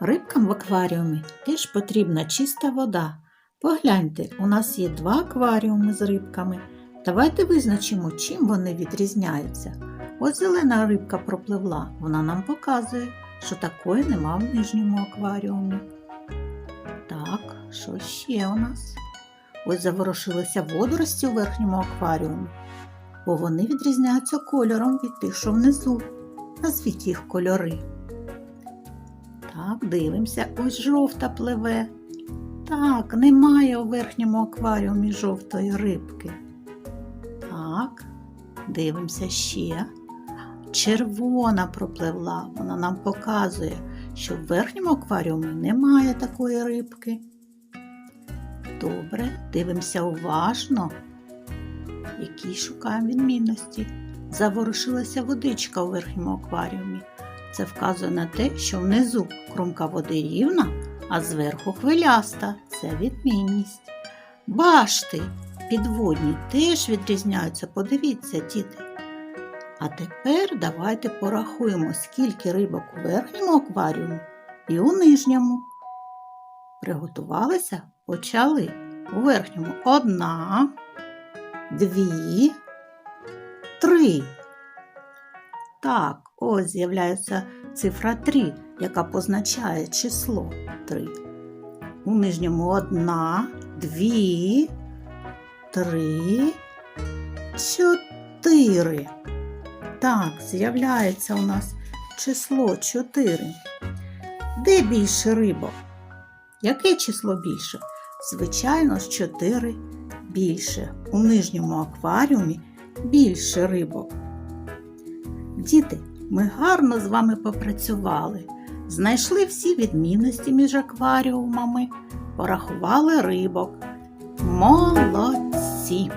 Рибкам в акваріумі теж потрібна чиста вода. Погляньте, у нас є два акваріуми з рибками. Давайте визначимо, чим вони відрізняються. Ось зелена рибка пропливла, вона нам показує, що такої нема в нижньому акваріумі. Так, що ще у нас? Ось заворушилися водорості у верхньому акваріумі, бо вони відрізняються кольором від тих, що внизу. Назвіть їх кольори. Так, дивимося, ось жовта пливе. Так, немає у верхньому акваріумі жовтої рибки. Так, дивимося ще. Червона пропливла. Вона нам показує, що в верхньому акваріумі немає такої рибки. Добре, дивимося уважно, які шукаємо відмінності. Заворушилася водичка у верхньому акваріумі. Це вказує на те, що внизу кромка води рівна, а зверху хвиляста. Це відмінність. Башти підводні теж відрізняються. Подивіться, діти. А тепер давайте порахуємо, скільки рибок у верхньому акваріумі і у нижньому. Приготувалися? Почали. У верхньому одна, дві, три. Так, ось з'являється цифра 3, яка позначає число 3. У нижньому одна, дві, три, чотири. Так, з'являється у нас число 4. Де більше рибок? Яке число більше? Звичайно, з 4 більше. У нижньому акваріумі більше рибок. Діти, ми гарно з вами попрацювали, знайшли всі відмінності між акваріумами, порахували рибок. Молодці!